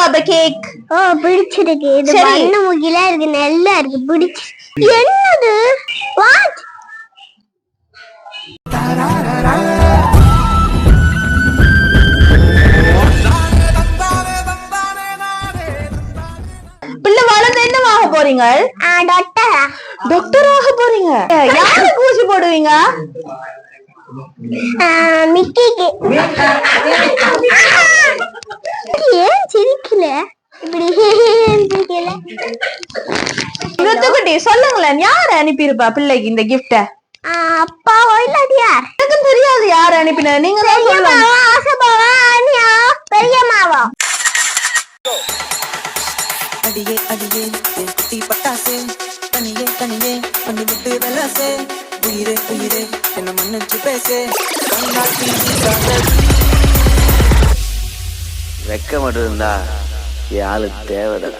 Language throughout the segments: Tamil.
பிடிச்சிருக்கா அப்ப கேக் ஓ பிடிச்சிருக்கு. இது சரி. வண்ண முகிலா இருக்கு நல்லா இருக்கு. பிடிச்சு என்னது? வாட் வளர்ந்து போறீங்க? டாக்டரா டாக்டர் ஆக போறீங்க. யாருக்கு ஊசி போடுவீங்க? மிக்கிக்கு ஏன் சிரிக்கல இப்படி சிரிக்கல மிருத்துக்குட்டி சொல்லுங்களேன் யார் அனுப்பியிருப்பா பிள்ளைக்கு இந்த கிஃப்ட ஆ, அப்பாவோ இல்லாட்டி யார் எனக்கும் தெரியாது யார் அனுப்பின நீங்க தான் பெரியம்மாவா ஆசைப்பாவா அண்ணியா பெரியம்மாவா? அடியே அடியே குட்டி பட்டாசு தனியே தனியே பண்ணி விட்டு வெலாசே உயிரே உயிரே என்ன மன்னிச்சு பேசு. வெக்க மட்டும் இருந்தா ஆளு தேவைதான்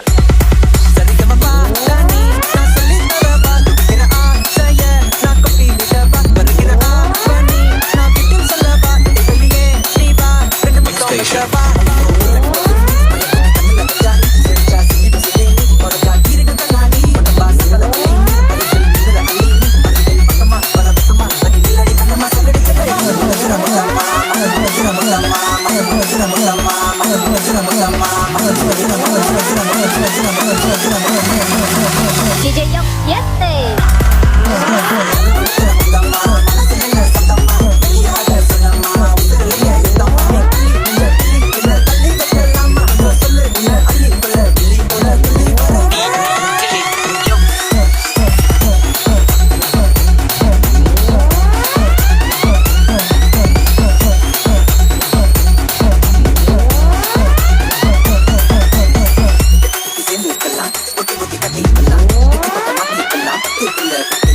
Thank.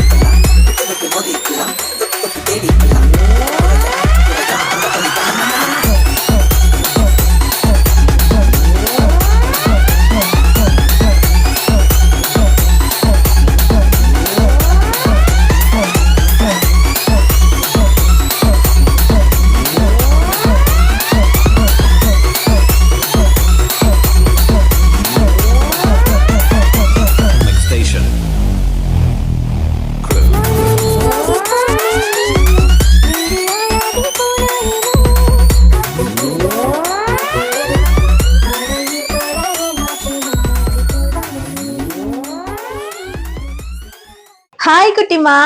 ஹாய் குட்டிமா?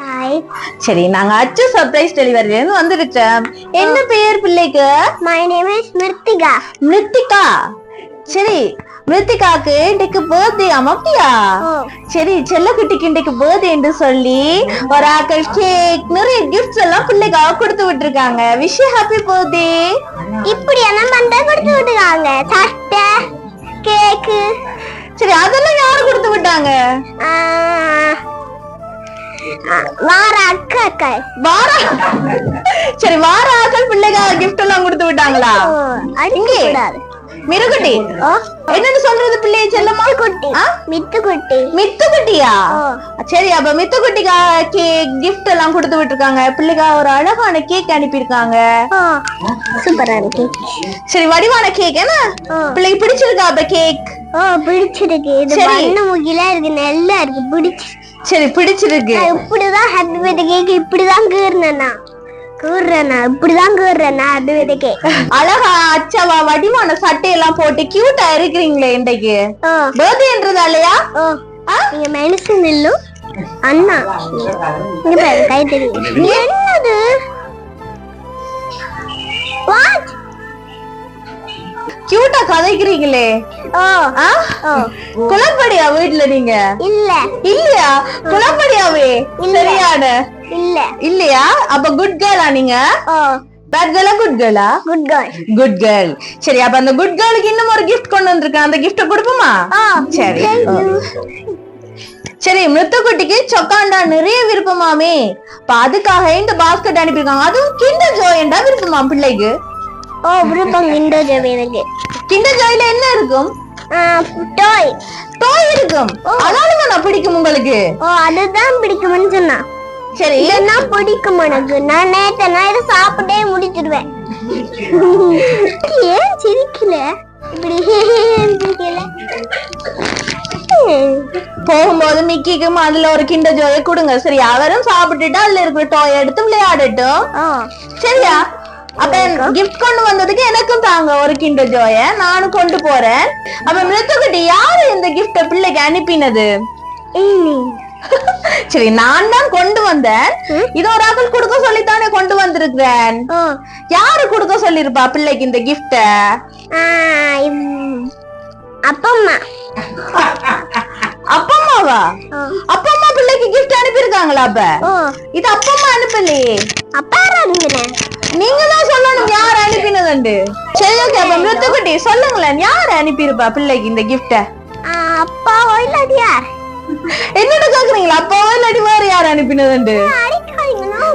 ஹாய் சரி நாங்க அச்சு சர்ப்ரைஸ் டெலிவரில இருந்து வந்துருச்சோம். என்ன பேர் பிள்ளைக்கு? My name is Mrithika Mrithika? சரி மிருத்திகாக்கு இன்னைக்கு பர்த்டே அப்படியா ஓ. சரி செல்லக்குட்டிக்கு இன்னைக்கு பர்த்டேன்னு சொல்லி ஒரு ஆக்கள் கேக் நிறைய கிஃப்ட்ஸ் எல்லாம் பிள்ளைக்காக கொடுத்து விட்டுருக்காங்க. விஷ் ஹாப்பி பர்த்டே இப்படி எல்லாம் பண்ட கொடுத்து விட்டுருக்காங்க. தட்டை கேக்கு வார அக்கா அக்கா வார சரி வார ஆக்கள் பிள்ளைக்காக கிஃப்ட் எல்லாம் கொடுத்து விட்டாங்களா? கூடாது. மிருகுட்டி. என்னன்னு சொல்றது பிள்ளைய செல்லமா குட்டி ஆ? மித்து குட்டி மித்துக்குட்டியா. சரி அப்ப மித்துக்குட்டிக்கா கேக் கிஃப்ட் எல்லாம் கொடுத்து விட்டுருக்காங்க. பிள்ளைக்கா ஒரு அழகான கேக் அனுப்பியிருக்காங்க. சூப்பரா இருக்கு. சரி வடிவான கேக் என்ன? ஆ. பிள்ளைக்கு பிடிச்சிருக்கா அப்ப கேக் ஓ பிடிச்சிருக்கு. இது. வண்ண முகிலா இருக்கு. நல்லா இருக்கு. பிடிச்சு சரி பிடிச்சிருக்கு. இப்படிதான் ஹாப்பி பர்த்டே கேக் இப்படிதான் கீர்னா கூறுறேனா இப்படிதான் கூறுறேனா ஹாப்பி பர்த்டே கேக் அழகா அச்சவா வடிவான சட்டையெல்லாம் போட்டு கியூட்டா இருக்கிறீங்களே இன்றைக்கு. ஓ பர்த்டேன்றதா இல்லையா? ஓ ஆ? நீங்க மெலிசு நில்லு. அண்ணா. இங்க பாரு கை தெரியும் என்னது? கதைக்கிறீங்களே. குளப்படியா வீட்டுல நீங்க? இல்ல. இல்லையா? குளப்படியாவே. சரியான? இல்ல. இல்லையா? அப்ப குட் கேர்ளா நீங்க? பேட் குட் கேர்ளா குட் கேர்ள் குட் கேர்ள் சரி அப்ப அந்த குட் கேர்ளுக்கு இன்னும் ஒரு கிஃப்ட் கொண்டு வந்திருக்கேன். அந்த கிஃப்ட கொடுப்போமா? சரி. சரி மிருத்துக்குட்டிக்கு சொக்காண்டா நிறைய விருப்பமாமே. அதுக்காக இந்த பாஸ்கெட் அனுப்பியிருக்காங்க. அதுவும் கிண்டர் ஜோயண்டா விருப்பமா பிள்ளைக்கு? ஓ விருப்பம் இந்த ஜெபி எனக்கு கிண்டர் ஜோயில என்ன இருக்கும் டாய் டோய் இருக்கும் அதனால நான் பிடிக்கும் உங்களுக்கு ஓ அதுதான் பிடிக்கும்னு சொன்னா சரி இதெல்லாம் பிடிக்கும் எனக்கு நான் நேத்து நான் இதை சாப்பிட்டே முடிச்சிடுவேன் ஏன் சிரிக்கல இப்படி. போகும்போது மிக்கிக்கும் அதுல ஒரு கிண்ட ஜோய கொடுங்க சரியா அவரும் சாப்பிட்டுட்டு அதுல இருக்கிற டோய் எடுத்து விளையாடட்டும் ஆ சரியா அப்ப கிஃப்ட் கொண்டு வந்ததுக்கு எனக்கும் தாங்க ஒரு கிண்ட ஜோய நானும் கொண்டு போறேன். அப்ப மிருத்துக்குட்டி யாரு இந்த கிஃப்ட பிள்ளைக்கு அனுப்பினது? சரி நான் தான் கொண்டு வந்தேன். இது ஒரு ஆக்கள் கொடுக்க சொல்லித்தானே கொண்டு வந்திருக்கிறேன். யாரு கொடுக்க சொல்லிருப்பா பிள்ளைக்கு இந்த கிஃப்ட அப்பம்மா அப்பா அம்மாவா? ஆ. அப்பா அம்மா பிள்ளைக்கு கிஃப்ட் அனுப்பியிருக்காங்களா அப்ப? இது அப்பா அம்மா அனுப்பலையே. அப்பா அனுப்பினேன் நீங்க தான் சொல்லணும் யார் அனுப்பினதுண்டு? சரி ஓகே அப்ப மிருத்துக்குட்டி சொல்லுங்களேன் யார் அனுப்பியிருப்பா பிள்ளைக்கு இந்த கிஃப்ட ஆ, அப்பா இல்லாட்டி யார்? என்னோட கேக்குறீங்களா? அப்பாவா இல்லாட்டி வேற யார் அனுப்பினதுண்டு?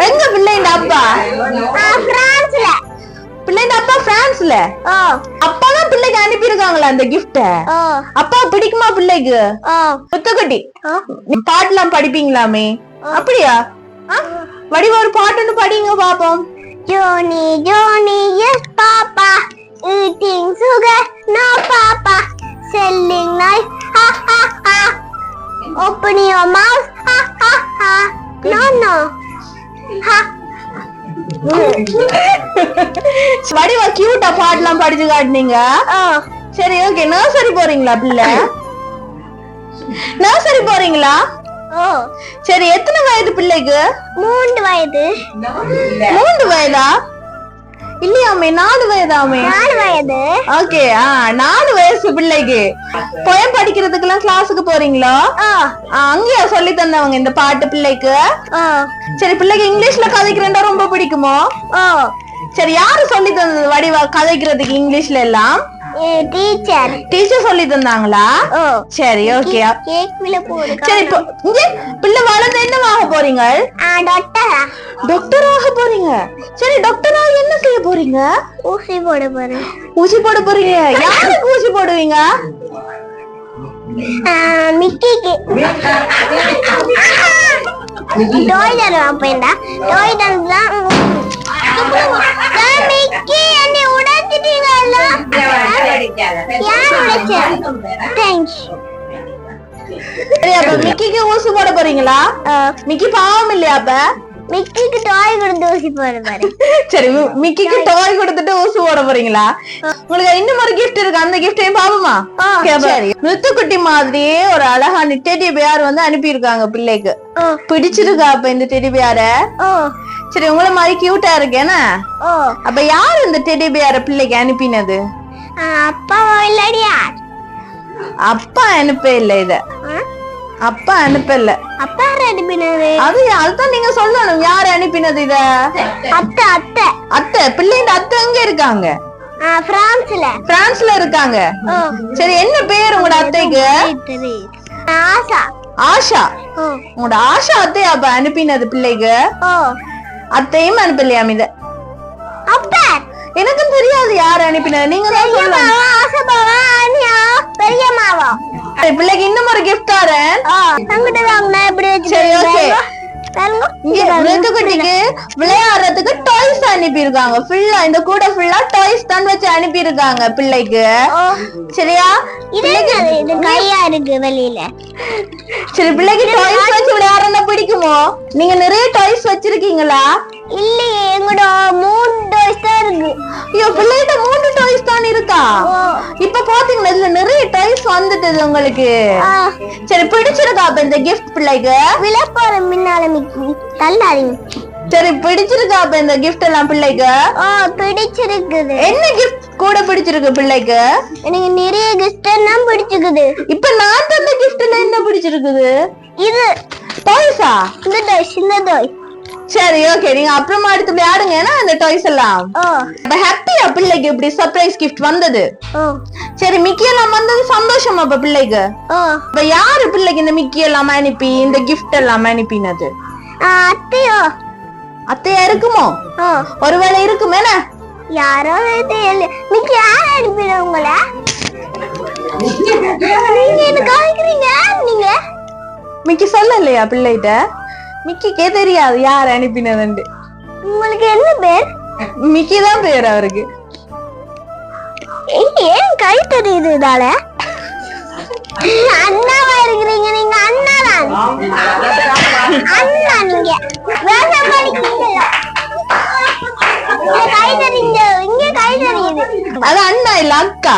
எங்க பிள்ளைங்க அப்பா? பிரான்ஸ்ல பிள்ளைங்க அப்பா பிரான்ஸ்ல அப்பா தான் பிள்ளைக்கு அனுப்பியிருக்காங்களா அந்த கிஃப்ட அப்பா பிடிக்குமா பிள்ளைக்கு? முத்துக்குட்டி பாட்டுலாம் படிப்பீங்களாமே? அப்படியா? ஆ? வடிவ ஒரு பாட்டுன்னு படிங்க பாப்போம். Johnny, Johnny, yes, Papa. Eating sugar, no, Papa. Selling knife, ha, ha, ha. Open your mouth, ha, ha, ha. No, no. Ha. வடிவ கியூட்டா பாட்டுலாம் படிச்சு காட்டுனீங்க Oh, சரி ஓகே நர்சரி போறீங்களா பிள்ளை நர்சரி போறீங்களா oh. சரி எத்தனை வயது பிள்ளைக்கு? மூன்று வயது. மூன்று வயதா? இல்லையாமே நாலு வயதாமே? நாலு வயது. ஓகே ஆ நாலு வயசு பிள்ளைக்கு. போயம் படிக்கிறதுக்கு எல்லாம் கிளாஸுக்கு போறீங்களா? அங்கேயா சொல்லி தந்தவங்க இந்த பாட்டு பிள்ளைக்கு? சரி பிள்ளைக்கு இங்கிலீஷ்ல கதைக்கிறேன்டா ரொம்ப பிடிக்குமோ? சரி யாரு சொல்லி தந்தது வடிவா கதைக்கிறதுக்கு இங்கிலீஷ்ல எல்லாம்? டீச்சர் டீச்சர் சொல்லி தந்தாங்களா ஓ. சரி ஓகே போடு சரி இப்போ இங்க பிள்ளை வளர்ந்து என்னவாக போறீங்க ஆ டாக்டரா டாக்டர் ஆக போறீங்க. சரி டாக்டர் ஆக என்ன செய்ய போறீங்க? ஊசி போட போறேன். ஊசி போட போறீங்க. யாருக்கு ஊசி போடுவீங்க? மிக்கிக்கு. டோய் தருவான் போயிண்டா டோய் போறீங்களா? மிக்கி பாவம் இல்லையா அப்ப? மிக்கிக்கு டோய் கொடுத்து ஊசி போட பாரு சரி மிக்கிக்கு டாய் கொடுத்துட்டு ஊசி போட போறீங்களா? உங்களுக்கு இன்னும் ஒரு gift இருக்கு அந்த கிஃப்டையும் பாப்போமா சரி. முத்துக்குட்டி மாதிரியே ஒரு அழகான டெடி பேர் வந்து அனுப்பியிருக்காங்க பிள்ளைக்கு. ஓ பிடிச்சிருக்கா அப்ப இந்த டெடி பேர ஓ சரி உங்கள மாதிரி கியூட்டா இருக்கேனா அப்ப யார் இந்த டெடி பேர பிள்ளைக்கு அனுப்பினது? அப்பா இல்லாடி யார் அப்பா அனுப்ப இல்ல இத? அப்பா அனுப்பல. அப்பா அனுப்பினது? அது அதுதான் நீங்க சொல்லணும். யார் அனுப்பினது இத? அத்தை அத்தை. அத்தை பிள்ளைங்க அத்தை எங்க இருக்காங்க? பிரான்ஸ்ல பிரான்ஸ்ல இருக்காங்க. சரி என்ன பேர் உங்களோட அத்தைக்கு? ஆஷா. ஓ. உங்களோட ஆஷா அத்தை அப்ப அனுப்பினது பிள்ளைக்கு? அத்தையும் அனுப்பலையாம் இத அப்பா எனக்கும் தெரியாது யார் அனுப்பினது நீங்க தான் சொல்லணும். மாவா ஆசை பாவா அண்ணியா? பெரிய மாவா சரி, பிள்ளைக்கு இன்னும் ஒரு கிஃப்ட் தரேன். அங்கிட்ட வாங்கினா எப்படி சரி. பாருங்க. இங்க விளையாடுறதுக்கு டாய்ஸ் அனுப்பியிருக்காங்க. ஃபுல்லா இந்த கூட ஃபுல்லா டாய்ஸ் தான் வச்சு அனுப்பியிருக்காங்க பிள்ளைக்கு. சரியா? இது கையா இருக்கு வெளியில. சரி பிள்ளைக்கு டாய்ஸ் வச்சு விளையாடுறதா பிடிக்குமோ? நீங்க நிறைய டாய்ஸ் வச்சிருக்கீங்களா? இல்லையே எங்கட மூணு டோஸ் தான் இருக்கு. ஐயோ பிள்ளைகிட்ட மூணு டாய்ஸ் தான் இருக்கா. இப்ப பாத்தீங்களா இதுல நிறைய டாய்ஸ் வந்துட்டது உங்களுக்கு. சரி பிடிச்சிருக்கா அப்ப இந்த கிஃப்ட் பிள்ளைக்கு? விழப்போற முன்னால தள்ளாதீங்க. சரி பிடிச்சிருக்கா அப்ப இந்த கிஃப்ட் எல்லாம் பிள்ளைக்கு? பிடிச்சிருக்குது. என்ன கிஃப்ட் கூட பிடிச்சிருக்கு பிள்ளைக்கு? எனக்கு நிறைய கிஃப்ட் எல்லாம் பிடிச்சிருக்குது. இப்ப நான் தந்த கிஃப்ட்ல என்ன பிடிச்சிருக்குது? இது. டாய்ஸா இந்த டோஸ் இந்த டோஸ் சரி ஓகே நீங்க அப்புறமா எடுத்து விளையாடுங்க. ஏன்னா அந்த டாய்ஸ் எல்லாம்? ஹாப்பியா பிள்ளைக்கு இப்படி சர்ப்ரைஸ் கிஃப்ட் வந்தது? சரி மிக்கி எல்லாம் வந்தது சந்தோஷமா அப்ப பிள்ளைக்கு? இப்ப யாரு பிள்ளைக்கு இந்த மிக்கி எல்லாம் அனுப்பி இந்த கிஃப்ட் எல்லாம் அனுப்பினது? அத்தையோ. அத்தையா இருக்குமோ? ஒருவேளை இருக்குமேன யாரோ தெரியல மிக்கி யார் அனுப்பின உங்கள? நீங்க என்ன காமிக்கிறீங்க நீங்க? மிக்கி சொல்லலையா பிள்ளைகிட்ட? மிக்கிக்கே தெரியாது யார் அனுப்பினதுண்டு உங்களுக்கு என்ன பேர்? மிக்கி தான் பேர் அவருக்கு. ஏன் கை தெரியுது இதால? அண்ணாவா இருக்கிறீங்க நீங்க அண்ணா தான் அண்ணா நீங்க வேஷம் படிக்கிறீங்க இங்க கை தெரியுங்க இங்க கை தெரியுது அது அண்ணா இல்ல அக்கா.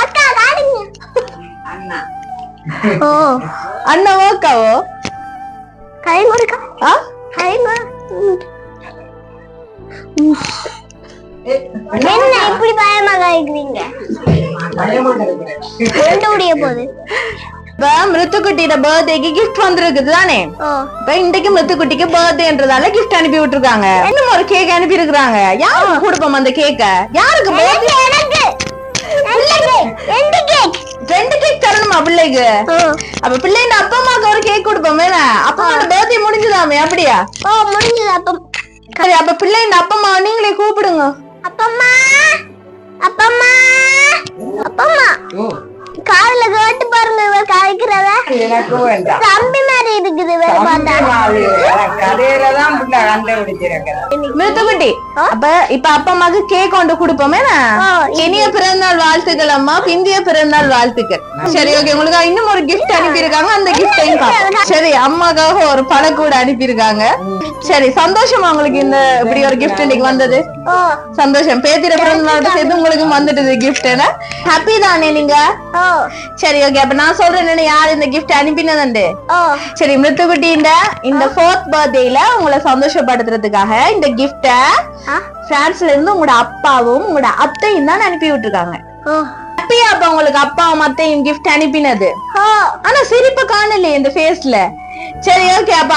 அக்கா காடுங்க ஓ அண்ணாவோ அக்காவோ? கை முறுக்கா ஆ? கை முறு என்ன இப்படி பயமாக இருக்கிறீங்க இப்ப மிருத்துக்குட்டியோட பர்த்டேக்கு கிஃப்ட் வந்திருக்குது தானே? இப்ப இன்றைக்கு மிருத்துக்குட்டிக்கு பர்த்டேன்றதால கிஃப்ட் அனுப்பி விட்டுருக்காங்க. இன்னும் ஒரு கேக் அனுப்பி இருக்காங்க யாருக்கு கொடுப்போம் அந்த கேக்க யாருக்கு ரெண்டு கேக் தரணுமா பிள்ளைக்கு? அப்ப பிள்ளைங்க அப்பா அம்மாக்கு ஒரு கேக் கொடுப்போமே அப்பா பர்த்டே முடிஞ்சுதாமே அப்படியா? ஓ முடிஞ்சது அப்பம். சரி அப்ப பிள்ளைங்க அப்பா அம்மா நீங்களே கூப்பிடுங்க. அப்பம்மா அப்பம்மா அப்பம்மா காதுல கேட்டு பாருங்க இவர் காய்க்கிறத எனக்கு வேண்டாம். தம்பி மாதிரி இருக்குது இவர் பார்த்தா. கதையில தான் புள்ள கண்டுபிடிச்சிருக்கிறேன். மிருத்துக்குட்டி அப்ப இப்ப அப்பா அம்மாக்கு கேக் கொண்டு கொடுப்போமே இனிய பிறந்தநாள் வாழ்த்துக்கள் அம்மா. பிந்திய பிறந்தநாள் வாழ்த்துக்கள். சரி ஓகே உங்களுக்கு இன்னும் ஒரு gift அனுப்பி இருக்காங்க அந்த கிஃப்டையும் சரி அம்மாக்காக ஒரு பழக்கூட அனுப்பி இருக்காங்க சரி சந்தோஷமா உங்களுக்கு இந்த இப்படி ஒரு gift இன்னைக்கு வந்தது? சந்தோஷம். பேத்திர பிறந்தநாள் சேர்த்து உங்களுக்கு வந்துட்டது gift என்ன ஹாப்பி தானே நீங்க? சரி ஓகே அப்ப நான் சொல்றேன் யார் இந்த gift அனுப்பினதுண்டு சரி மிருத்துக்குட்டி இந்த இந்த ஃபோர்த் பர்த்டேல உங்களை சந்தோஷப்படுத்துறதுக்காக இந்த கிஃப்ட பிரான்ஸ்ல இருந்து உங்களோட அப்பாவும் உங்களோட அத்தையும் தான் அனுப்பி விட்டுருக்காங்க. ஹாப்பியா அப்ப உங்களுக்கு அப்பாவும் அத்தையும் கிஃப்ட் அனுப்பினது. ஆனா சிரிப்பு காணலையே இந்த ஃபேஸ்ல சரி ஓகே அப்ப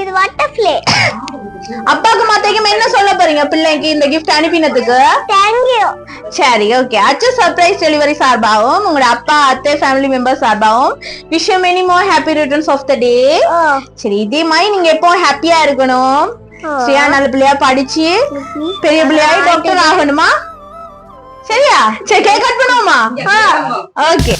இது பட்டர்ஃப்ளை அப்பாக்கும் அத்தைக்கும் என்ன சொல்ல போறீங்க பிள்ளைக்கு இந்த கிஃப்ட் அனுப்பினதுக்கு? தேங்க்யூ சரி ஓகே அச்சு சர்ப்ரைஸ் டெலிவரி சார்பாகவும் உங்களோட அப்பா அத்தை ஃபேமிலி மெம்பர் சார்பாகவும் wish many more happy returns of the day சரி இதே மாதிரி நீங்க எப்போ ஹாப்பியா இருக்கணும். சரியா நல்ல பிள்ளையா படிச்சு பெரிய பிள்ளையாயி டாக்டர் ஆகணுமா? சரியா? சரி கேக் கட் பண்ணுவோமா? ஓகே